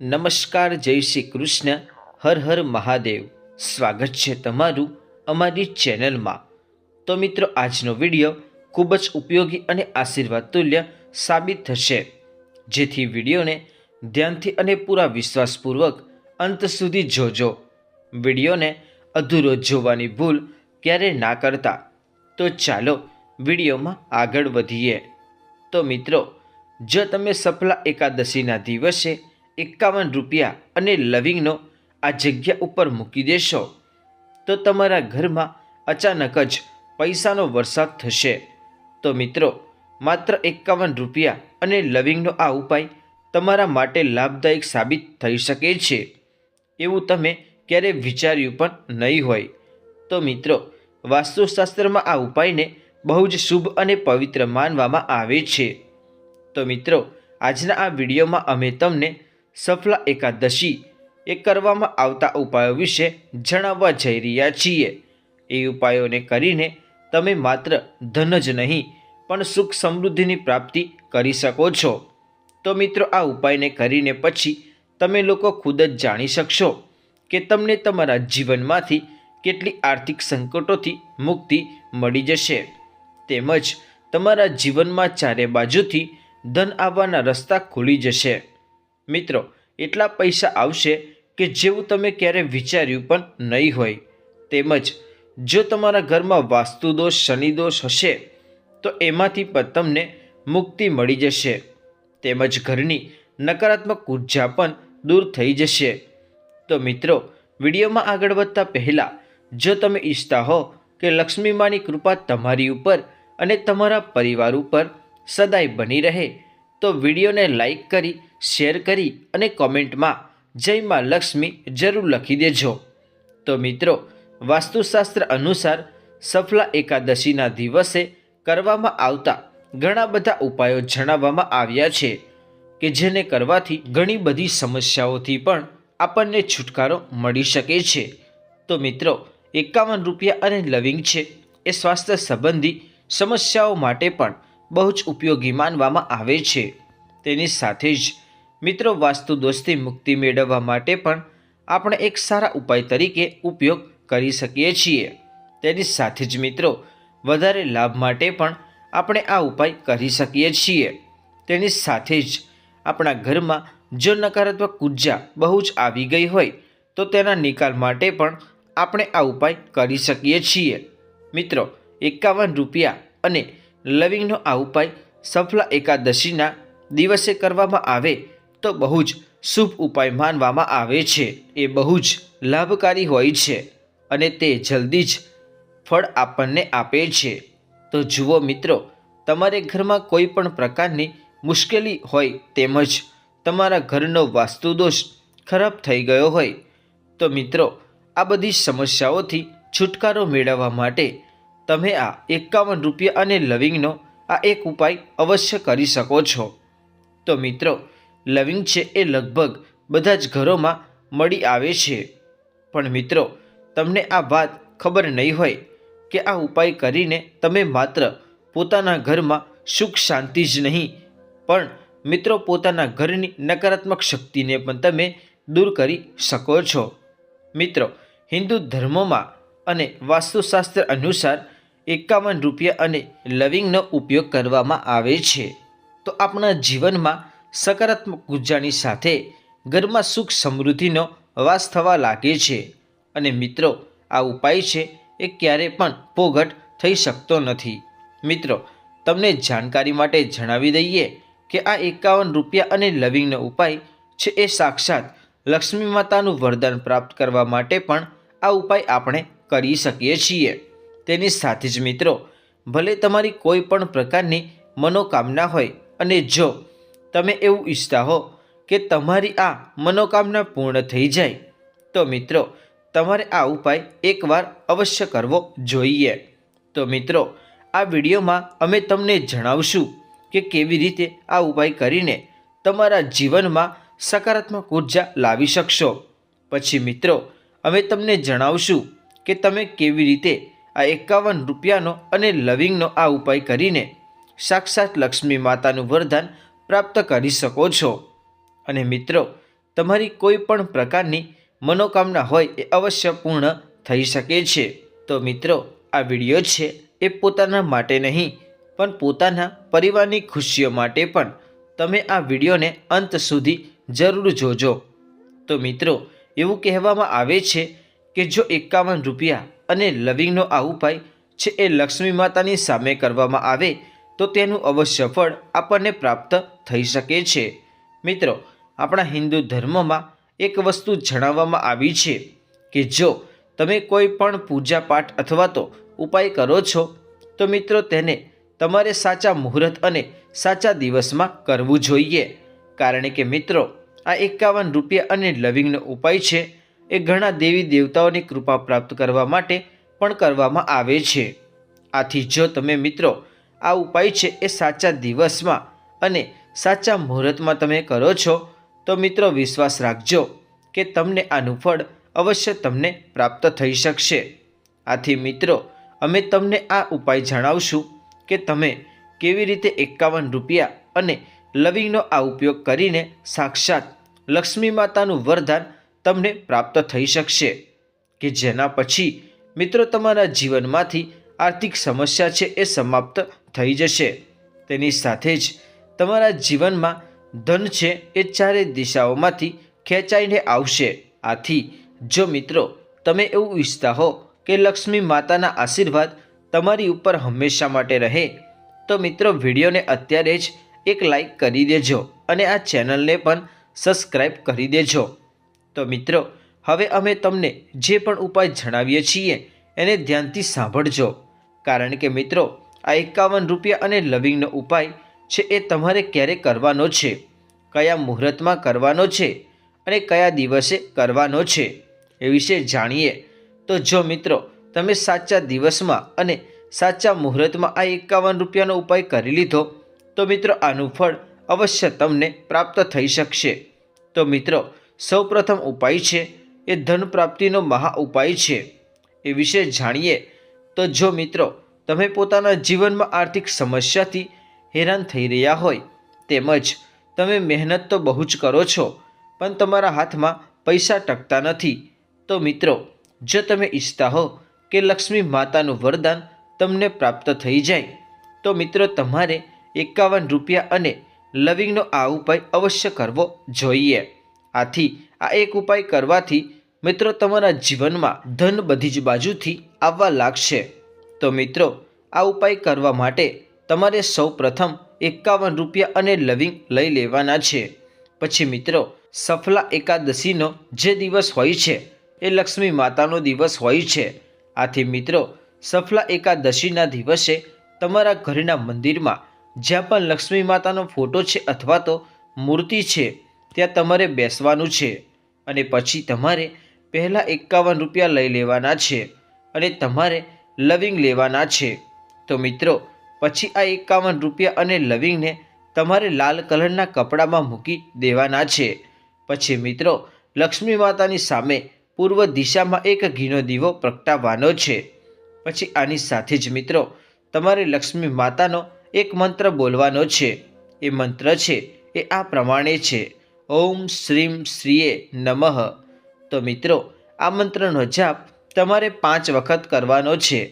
નમસ્કાર, જય શ્રી કૃષ્ણ, હર હર મહાદેવ. સ્વાગત છે તમારું અમારી ચેનલમાં. તો મિત્રો, આજનો વીડિયો ખૂબ જ ઉપયોગી અને આશીર્વાદ તુલ્ય સાબિત થશે, જેથી વિડીયોને ધ્યાનથી અને પૂરા વિશ્વાસપૂર્વક અંત સુધી જોજો. વિડીયોને અધૂરો જોવાની ભૂલ ક્યારે ના કરતા. તો ચાલો વિડીયોમાં આગળ વધીએ. તો મિત્રો, જો તમે સફલા એકાદશીના દિવસે એકાવન રૂપિયા અને લવિંગનો આ જગ્યા ઉપર મૂકી દેશો, તો તમારા ઘરમાં અચાનક જ પૈસાનો વરસાદ થશે. તો મિત્રો, માત્ર એકાવન રૂપિયા અને લવિંગનો આ ઉપાય તમારા માટે લાભદાયક સાબિત થઈ શકે છે. એવું તમે ક્યારે વિચાર્યું પણ નહીં હોય. તો મિત્રો, વાસ્તુશાસ્ત્રમાં આ ઉપાયને બહુ જ શુભ અને પવિત્ર માનવામાં આવે છે. તો મિત્રો, આજના આ વિડીયોમાં અમે તમને સફલા એકાદશી એ કરવામાં આવતા ઉપાયો વિશે જણાવવા જઈ રહ્યા છીએ. એ ઉપાયોને કરીને તમે માત્ર ધન જ નહીં, પણ સુખ સમૃદ્ધિની પ્રાપ્તિ કરી શકો છો. તો મિત્રો, આ ઉપાયને કરીને પછી તમે લોકો ખુદ જ જાણી શકશો કે તમને તમારા જીવનમાંથી કેટલી આર્થિક સંકટોથી મુક્તિ મળી જશે. તેમજ તમારા જીવનમાં ચારે બાજુથી ધન આવવાના રસ્તા ખુલી જશે. મિત્રો, એટલા પૈસા આવશે કે જેવું તમે ક્યારે વિચાર્યું પણ નહીં હોય. તેમજ, જો તમારા ઘરમાં વાસ્તુદોષ, શનિદોષ હશે, તો એમાંથી પણ તમને મુક્તિ મળી જશે. તેમજ ઘરની નકારાત્મક ઊર્જા પણ દૂર થઈ જશે. તો મિત્રો, વિડીયોમાં આગળ વધતા પહેલાં, જો તમે ઈચ્છતા હો કે લક્ષ્મી માની કૃપા તમારી ઉપર અને તમારા પરિવાર ઉપર સદાય બની રહે, તો વિડીયોને લાઈક કરી શેર કરી અને કોમેન્ટમાં જય માં લક્ષ્મી જરૂર લખી દેજો. તો મિત્રો, વાસ્તુશાસ્ત્ર અનુસાર સફલા એકાદશીના દિવસે કરવામાં આવતા ઘણા બધા ઉપાયો જણાવવામાં આવ્યા છે કે જેને કરવાથી ઘણી બધી સમસ્યાઓથી પણ આપણને છુટકારો મળી શકે છે. તો મિત્રો, એકાવન રૂપિયા અને લવિંગ છે એ સ્વાસ્થ્ય સંબંધી સમસ્યાઓ માટે પણ બહુ જ ઉપયોગી માનવામાં આવે છે. તેની સાથે જ મિત્રો, વાસ્તુ દોષથી મુક્તિ મેળવવા માટે પણ આપણે એક સારા ઉપાય તરીકે ઉપયોગ કરી શકીએ છીએ. તેની સાથે જ મિત્રો, વધારે લાભ માટે પણ આપણે આ ઉપાય કરી શકીએ છીએ. તેની સાથે જ આપણા ઘરમાં જો નકારાત્મક ઊર્જા બહુ જ આવી ગઈ હોય, તો તેના નિકાલ માટે પણ આપણે આ ઉપાય કરી શકીએ છીએ. મિત્રો, એકાવન રૂપિયા અને લવિંગનો આ ઉપાય સફલા એકાદશીના દિવસે કરવામાં આવે તો બહુ જ શુભ ઉપાય માનવામાં આવે છે. એ બહુ જ લાભકારી હોય છે અને તે જલ્દી જ ફળ આપણને આપે છે. તો જુઓ મિત્રો, તમારે ઘરમાં કોઈ પણ પ્રકારની મુશ્કેલી હોય તેમજ તમારા ઘરનો વાસ્તુદોષ ખરાબ થઈ ગયો હોય, તો મિત્રો, આ બધી સમસ્યાઓથી છુટકારો મેળવવા માટે તમે આ એકાવન રૂપિયા અને લવિંગનો આ એક ઉપાય અવશ્ય કરી શકો છો. તો મિત્રો લવિંગ છે એ લગભગ બધા જ ઘરોમાં મળી આવે છે. પણ મિત્રો, તમને આ વાત ખબર નહીં હોય કે આ ઉપાય કરીને તમે માત્ર પોતાના ઘરમાં સુખ શાંતિ જ નહીં, પણ મિત્રો પોતાના ઘરની નકારાત્મક શક્તિને પણ તમે દૂર કરી શકો છો. મિત્રો, હિન્દુ ધર્મોમાં અને વાસ્તુશાસ્ત્ર અનુસાર એકાવન રૂપિયા અને લવિંગનો ઉપયોગ કરવામાં આવે છે. તો આપણા જીવનમાં સકારાત્મક ઉર્જાની સાથે ઘરમાં સુખ સમૃદ્ધિનો વાસ થવા લાગે છે. અને મિત્રો, આ ઉપાય છે એ ક્યારે પણ પોઘટ થઈ શકતો નથી. મિત્રો, તમને જાણકારી માટે જણાવી દઈએ કે આ એકાવન રૂપિયા અને લવિંગનો ઉપાય છે એ સાક્ષાત લક્ષ્મી માતાનું વરદાન પ્રાપ્ત કરવા માટે પણ આ ઉપાય આપણે કરી શકીએ છીએ. તેની સાથે જ મિત્રો, ભલે તમારી કોઈ પણ પ્રકારની મનોકામના હોય અને જો તમે એવું ઈચ્છતા હો કે તમારી આ મનોકામના પૂર્ણ થઈ જાય, તો મિત્રો, તમારે આ ઉપાય એકવાર અવશ્ય કરવો જોઈએ. તો મિત્રો, આ વિડીયોમાં અમે તમને જણાવશું કે કેવી રીતે આ ઉપાય કરીને તમારા જીવનમાં સકારાત્મક ઊર્જા લાવી શકશો. પછી મિત્રો, અમે તમને જણાવશું કે તમે કેવી રીતે આ એકાવન રૂપિયાનો અને લવિંગનો આ ઉપાય કરીને સાક્ષાત લક્ષ્મી માતાનું વરદાન પ્રાપ્ત કરી શકો છો. અને મિત્રો, તમારી કોઈ પણ પ્રકારની મનોકામના હોય એ અવશ્ય પૂર્ણ થઈ શકે છે. તો મિત્રો, આ વીડિયો છે એ પોતાના માટે નહીં, પણ પોતાના પરિવારની ખુશીઓ માટે પણ. તમે આ વિડીયોને અંત સુધી જરૂર જોજો. તો મિત્રો, એવું કહેવામાં આવે છે કે જો એકાવન રૂપિયા અને લવિંગનો આ ઉપાય છે એ લક્ષ્મી માતાની સામે કરવામાં આવે તો તેનું અવશ્ય ફળ આપણને પ્રાપ્ત થઈ શકે છે. મિત્રો, આપણા હિન્દુ ધર્મમાં એક વસ્તુ જણાવવામાં આવી છે કે જો તમે કોઈ પણ પૂજા પાઠ અથવા તો ઉપાય કરો છો, તો મિત્રો તેને તમારે સાચા મુહૂર્ત અને સાચા દિવસમાં કરવું જોઈએ. કારણ કે મિત્રો, આ એકાવન રૂપિયા અને લવિંગનો ઉપાય છે. એ ઘણા દેવી દેવતાઓની કૃપા પ્રાપ્ત કરવા માટે પણ કરવામાં આવે છે. આથી જો તમે મિત્રો આ ઉપાય છે એ સાચા દિવસમાં અને સાચા મુહૂર્તમાં તમે કરો છો, તો મિત્રો વિશ્વાસ રાખજો કે તમને આનું ફળ અવશ્ય તમને પ્રાપ્ત થઈ શકશે. આથી મિત્રો, અમે તમને આ ઉપાય જણાવશું કે તમે કેવી રીતે એકાવન રૂપિયા અને લવિંગનો આ ઉપયોગ કરીને સાક્ષાત લક્ષ્મી માતાનું વરદાન તમને પ્રાપ્ત થઈ શકશે. કે જેના પછી મિત્રો તમારા જીવનમાંથી આર્થિક સમસ્યા છે એ સમાપ્ત થઈ જશે. તેની સાથે જ તમારા જીવનમાં ધન છે એ ચારે દિશાઓમાંથી ખેંચાઈને આવશે. આથી, જો મિત્રો, તમે એવું ઈચ્છતા હો કે લક્ષ્મી માતાના આશીર્વાદ તમારી ઉપર હંમેશા માટે રહે, તો મિત્રો વિડીયોને અત્યારે જ એક લાઈક કરી દેજો અને આ ચેનલને પણ સબસ્ક્રાઈબ કરી દેજો. તો મિત્રો, હવે અમે તમને જે પણ ઉપાય જણાવીએ છીએ એને ધ્યાનથી સાંભળજો. કારણ કે મિત્રો આ એકાવન રૂપિયા અને લવિંગનો ઉપાય છે એ તમારે ક્યારે કરવાનો છે? કયા મુહૂર્તમાં કરવાનો છે? અને કયા દિવસે કરવાનો છે? એ વિશે જાણીએ. તો જો મિત્રો, તમે સાચા દિવસમાં અને સાચા મુહૂર્તમાં આ એકાવન રૂપિયાનો ઉપાય કરી લીધો, તો મિત્રો આનું ફળ અવશ્ય તમને પ્રાપ્ત થઈ શકશે. તો મિત્રો, સૌપ્રથમ ઉપાય છે એ ધન પ્રાપ્તિનો મહા ઉપાય છે. એ વિશે જાણીએ. તો જો મિત્રો તમે પોતાના જીવનમાં આર્થિક સમસ્યાથી હેરાન થઈ રહ્યા હોય, તેમજ તમે મહેનત તો બહુ જ કરો છો, પણ તમારા હાથમાં પૈસા ટકતા નથી. તો મિત્રો, જો તમે ઈચ્છતા હો કે લક્ષ્મી માતાનું વરદાન તમને પ્રાપ્ત થઈ જાય, તો મિત્રો તમારે એકાવન રૂપિયા અને લવિંગનો આ ઉપાય અવશ્ય કરવો જોઈએ. આથી આ એક ઉપાય કરવાથી મિત્રો તમારા જીવનમાં ધન બધી જ બાજુથી આવવા લાગશે. તો મિત્રો, આ ઉપાય કરવા માટે તમારે સૌ પ્રથમ એકાવન રૂપિયા અને લવિંગ લઈ લેવાના છે. પછી મિત્રો, સફલા એકાદશીનો જે દિવસ હોય છે, એ લક્ષ્મી માતાનો દિવસ હોય છે. આથી મિત્રો, સફલા એકાદશીના દિવસે તમારા ઘરના મંદિરમાં જ્યાં પણ લક્ષ્મી માતાનો ફોટો છે અથવા તો મૂર્તિ છે, ત્યાં તમારે બેસવાનું છે. અને પછી તમારે પહેલાં એકાવન રૂપિયા લઈ લેવાના છે. અને તમારે લવિંગ લેવાના છે. તો મિત્રો, પછી આ એકાવન રૂપિયા અને લવિંગને તમારે લાલ કલરના કપડામાં મૂકી દેવાના છે. પછી મિત્રો, લક્ષ્મી માતાની સામે પૂર્વ દિશામાં એક ઘીનો દીવો પ્રગટાવવાનો છે. પછી આની સાથે જ મિત્રો, તમારે લક્ષ્મી માતાનો એક મંત્ર બોલવાનો છે. એ મંત્ર છે, એ આ પ્રમાણે છે. ઓમ શ્રીમ શ્રીએ નમઃ. તો મિત્રો, આ મંત્રનો જાપ તમારે પાંચ વખત કરવાનો છે.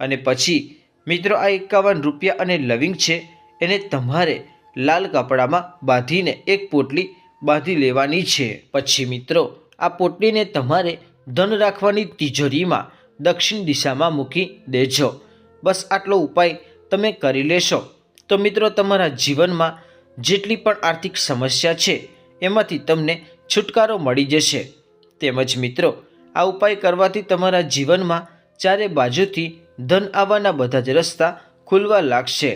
અને પછી, મિત્રો, આ એકાવન રૂપિયા અને લવિંગ છે. એને તમારે લાલ કપડામાં બાંધીને એક પોટલી બાંધી લેવાની છે. પછી, મિત્રો, આ પોટલીને તમારે ધન રાખવાની તિજોરીમાં દક્ષિણ દિશામાં મૂકી દેજો. બસ આટલો ઉપાય તમે કરી લેશો. તો, મિત્રો, તમારા જીવનમાં જેટલી પણ આર્થિક સમસ્યા છે, એમાંથી તમને છુટકારો મળી જશે. તેમજ, મિત્રો આ ઉપાય કરવાથી તમારા જીવનમાં ચારે બાજુથી ધન આવવાના બધા જ રસ્તા ખુલવા લાગશે.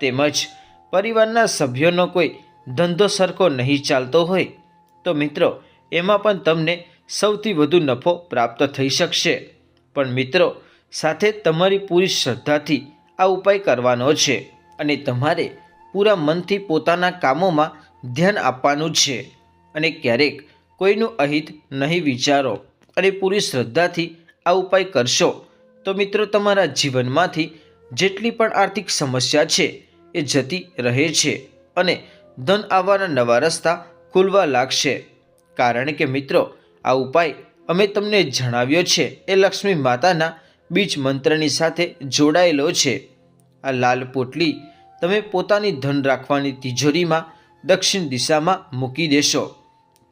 તેમજ પરિવારના સભ્યોનો કોઈ ધંધો સરખો નહીં ચાલતો હોય, તો મિત્રો, એમાં પણ તમને સૌથી વધુ નફો પ્રાપ્ત થઈ શકશે. પણ મિત્રો, સાથે તમારી પૂરી શ્રદ્ધાથી આ ઉપાય કરવાનો છે અને તમારે પૂરા મનથી પોતાના કામોમાં ધ્યાન આપવાનું છે. અને ક્યારેક કોઈનું અહિત નહીં વિચારો. અને પૂરી શ્રદ્ધાથી આ ઉપાય કરશો. તો મિત્રો, તમારા જીવનમાંથી જેટલી પણ આર્થિક સમસ્યા છે, એ જતી રહે છે અને ધન આવવાના નવા રસ્તા ખુલવા લાગશે. કારણ કે મિત્રો, આ ઉપાય અમે તમને જણાવ્યો છે, એ લક્ષ્મી માતાના બીજ મંત્રની સાથે જોડાયેલો છે. આ લાલ પોટલી તમે પોતાની ધન રાખવાની તિજોરીમાં દક્ષિણ દિશામાં મૂકી દેશો.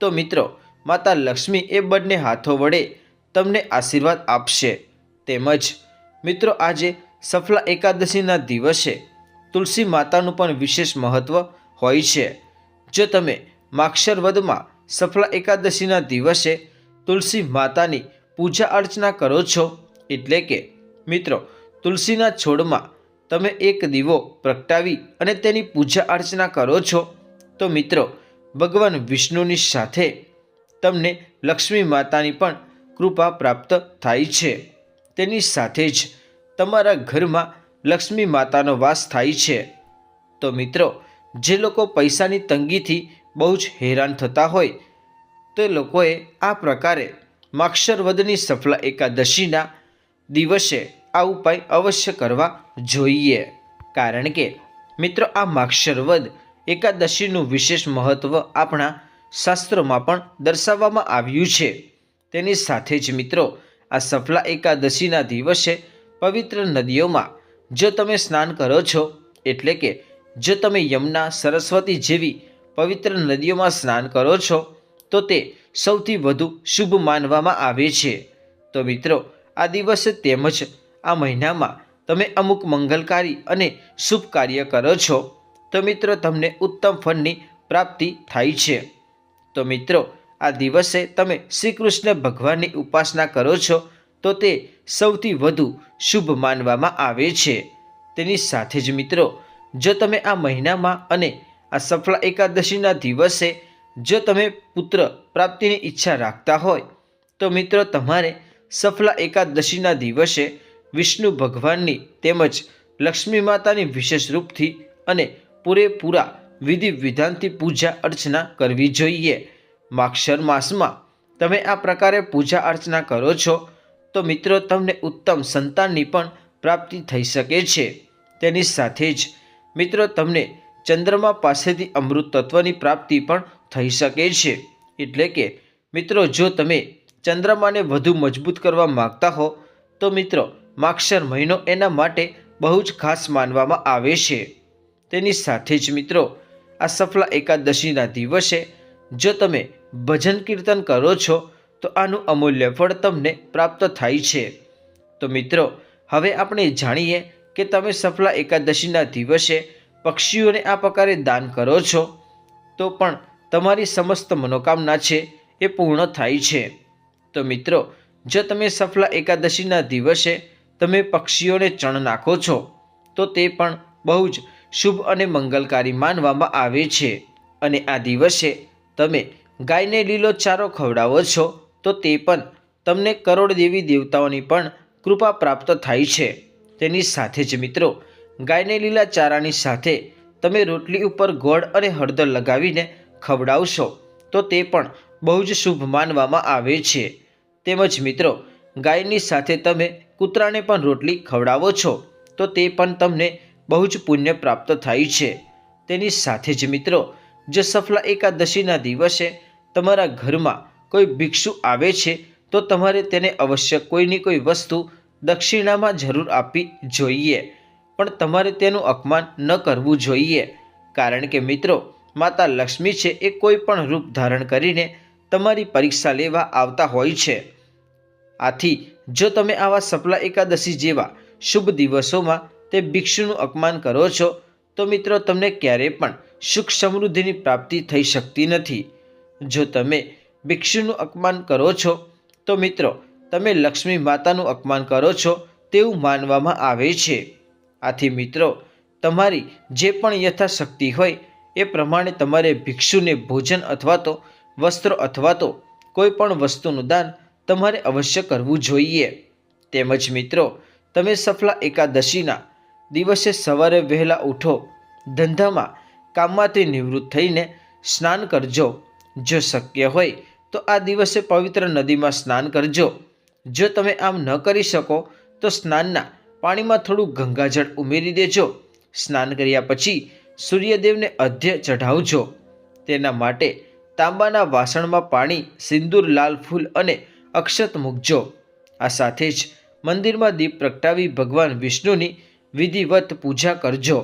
તો મિત્રો માતા લક્ષ્મી એ બંને હાથો વડે તમને આશીર્વાદ આપશે. તેમજ, મિત્રો, આજે સફલા એકાદશીના દિવસે તુલસી માતાનું પણ વિશેષ મહત્ત્વ હોય છે. જો તમે માક્ષર વધમાં સફલા એકાદશીના દિવસે તુલસી માતાની પૂજા અર્ચના કરો છો, એટલે કે, મિત્રો, તુલસીના છોડમાં તમે એક દીવો પ્રગટાવી અને તેની પૂજા અર્ચના કરો છો, તો મિત્રો, ભગવાન વિષ્ણુની સાથે તમને લક્ષ્મી માતાની પણ કૃપા પ્રાપ્ત થાય છે. તેની સાથે જ તમારા ઘરમાં લક્ષ્મી માતાનો વાસ થાય છે. તો મિત્રો, જે લોકો પૈસાની તંગીથી બહુ જ હેરાન થતા હોય, તે લોકોએ આ પ્રકારે માક્ષરવદની સફલા એકાદશીના દિવસે આ ઉપાય અવશ્ય કરવા જોઈએ. કારણ કે, મિત્રો, આ માક્ષરવદ એકાદશીનું વિશેષ મહત્ત્વ આપણા શાસ્ત્રોમાં પણ દર્શાવવામાં આવ્યું છે. તેની સાથે જ મિત્રો, આ સફલા એકાદશીના દિવસે પવિત્ર નદીઓમાં જો તમે સ્નાન કરો છો, એટલે કે જો તમે યમુના, સરસ્વતી જેવી પવિત્ર નદીઓમાં સ્નાન કરો છો, તો તે સૌથી વધુ શુભ માનવામાં આવે છે. તો મિત્રો, આ દિવસે તેમજ આ મહિનામાં તમે અમુક મંગલકારી અને શુભ કાર્ય કરો છો, તો મિત્રો, તમને ઉત્તમ ફળની પ્રાપ્તિ થાય છે. તો મિત્રો, આ દિવસે તમે શ્રી કૃષ્ણ ભગવાનની ઉપાસના કરો છો, તો તે સૌથી વધુ શુભ માનવામાં આવે છે. તેની સાથે જ મિત્રો, જો તમે આ મહિનામાં અને આ સફળ એકાદશીના દિવસે જો તમે પુત્ર પ્રાપ્તિની ઈચ્છા રાખતા હોય, તો મિત્રો તમારે સફલા એકાદશીના દિવસે વિષ્ણુ ભગવાનની તેમજ લક્ષ્મી માતાની વિશેષ રૂપથી અને પૂરેપૂરા વિધિ વિધાનથી પૂજા અર્ચના કરવી જોઈએ. માક્ષર માસમાં તમે આ પ્રકારે પૂજા અર્ચના કરો છો, તો મિત્રો તમને ઉત્તમ સંતાનની પણ પ્રાપ્તિ થઈ શકે છે. તેની સાથે જ મિત્રો તમને ચંદ્રમા પાસેથી અમૃત તત્વની પ્રાપ્તિ પણ થઈ શકે છે. એટલે કે મિત્રો જો તમે ચંદ્રમાને વધુ મજબૂત કરવા માગતા હો, તો મિત્રો માક્ષર મહિનો એના માટે બહુ જ ખાસ માનવામાં આવે છે. તેની સાથે જ મિત્રો આ સફલા એકાદશીના દિવસે જો તમે ભજન કીર્તન કરો છો, તો આનું અમૂલ્ય ફળ તમને પ્રાપ્ત થાય છે. તો મિત્રો, હવે આપણે જાણીએ કે તમે સફલા એકાદશીના દિવસે પક્ષીઓને આ પ્રકારે દાન કરો છો, તો પણ તમારી સમસ્ત મનોકામના છે એ પૂર્ણ થાય છે. તો મિત્રો, જો તમે સફલા એકાદશીના દિવસે તમે પક્ષીઓને ચણ નાખો છો, તો તે પણ બહુ જ શુભ અને મંગલકારી માનવામાં આવે છે. અને આ દિવસે તમે ગાયને લીલો ચારો ખવડાવો છો, તો તે પણ તમને કરોડ દેવી દેવતાઓની પણ કૃપા પ્રાપ્ત થાય છે. તેની સાથે જ મિત્રો, ગાયને લીલા ચારાની સાથે તમે રોટલી ઉપર ગોળ અને હળદર લગાવીને ખવડાવશો, તો તે પણ બહુ જ શુભ માનવામાં આવે છે. તેમજ મિત્રો, ગાયની સાથે તમે કૂતરાને પણ રોટલી ખવડાવો છો, તો તે પણ તમને બહુ જ પુણ્ય પ્રાપ્ત થાય છે. તેની સાથે જ મિત્રો, જો સફલા એકાદશીના દિવસે તમારા ઘરમાં કોઈ ભિક્ષુ આવે છે, તો તમારે તેને અવશ્ય કોઈની કોઈ વસ્તુ દક્ષિણામાં જરૂર આપવી જોઈએ. પણ તમારે તેનું અપમાન ન કરવું જોઈએ. કારણ કે મિત્રો, માતા લક્ષ્મી છે એ કોઈ પણ રૂપ ધારણ કરીને તમારી પરીક્ષા લેવા આવતા હોય છે. આથી, જો તમે આવા સફલા એકાદશી જેવા શુભ દિવસોમાં તે ભિક્ષુનું અપમાન કરો છો, તો મિત્રો તમને ક્યારેય પણ સુખ સમૃદ્ધિની પ્રાપ્તિ થઈ શકતી નથી. જો તમે ભિક્ષુનું અપમાન કરો છો, તો મિત્રો તમે લક્ષ્મી માતાનું અપમાન કરો છો તેવું માનવામાં આવે છે. આથી મિત્રો, તમારી જે પણ યથાશક્તિ હોય, એ પ્રમાણે તમારે ભિક્ષુને ભોજન અથવા તો વસ્ત્રો અથવા તો કોઈ પણ વસ્તુનું દાન તમારે અવશ્ય કરવું જોઈએ. તેમજ મિત્રો, તમે સફલા એકાદશીના દિવસે સવારે વહેલા ઉઠો, ધંધામાં કામમાંથી નિવૃત્ત થઈને સ્નાન કરજો. જો શક્ય હોય તો આ દિવસે પવિત્ર નદીમાં સ્નાન કરજો. જો તમે આમ ન કરી શકો તો સ્નાનના પાણીમાં થોડું ગંગાજળ ઉમેરી દેજો. સ્નાન કર્યા પછી સૂર્યદેવને અધ્ય ચઢાવજો. તેના માટે તાંબાના વાસણમાં પાણી, સિંદૂર, લાલ ફૂલ અને અક્ષત મૂકજો. આ સાથે જ મંદિરમાં દીપ પ્રગટાવી ભગવાન વિષ્ણુની વિધિવત પૂજા કરજો.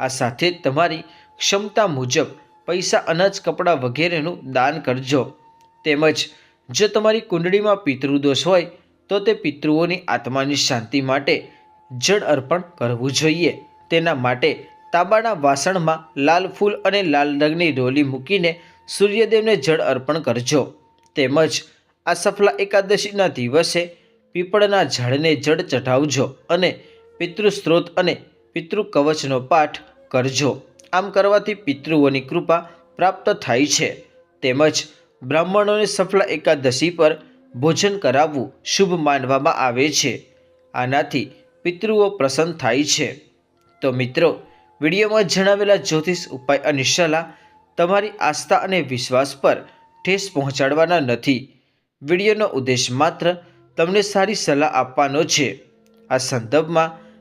આ સાથે તમારી ક્ષમતા મુજબ પૈસા, અનાજ, કપડાં વગેરેનું દાન કરજો. તેમજ જો તમારી કુંડળીમાં પિતૃદોષ હોય, તો તે પિતૃઓની આત્માની શાંતિ માટે જળ અર્પણ કરવું જોઈએ. તેના માટે તાંબાના વાસણમાં લાલ ફૂલ અને લાલ રંગની રોલી મૂકીને સૂર્યદેવને જળ અર્પણ કરજો. તેમજ આ સફલા એકાદશીના દિવસે પીપળના ઝાડને જળ ચઢાવજો અને પિતૃસ્ત્રોત અને પિતૃ કવચનો પાઠ કરજો. આમ કરવાથી પિતૃઓની કૃપા પ્રાપ્ત થાય છે. તેમજ બ્રાહ્મણોને સફળ એકાદશી પર ભોજન કરાવવું શુભ માનવામાં આવે છે. આનાથી પિતૃઓ પ્રસન્ન થાય છે. તો મિત્રો, વિડીયોમાં જણાવેલા જ્યોતિષ ઉપાય અને સલાહ તમારી આસ્થા અને વિશ્વાસ પર ઠેસ પહોંચાડવાના નથી. વિડીયોનો ઉદ્દેશ માત્ર તમને સારી સલાહ આપવાનો છે. આ સંદર્ભમાં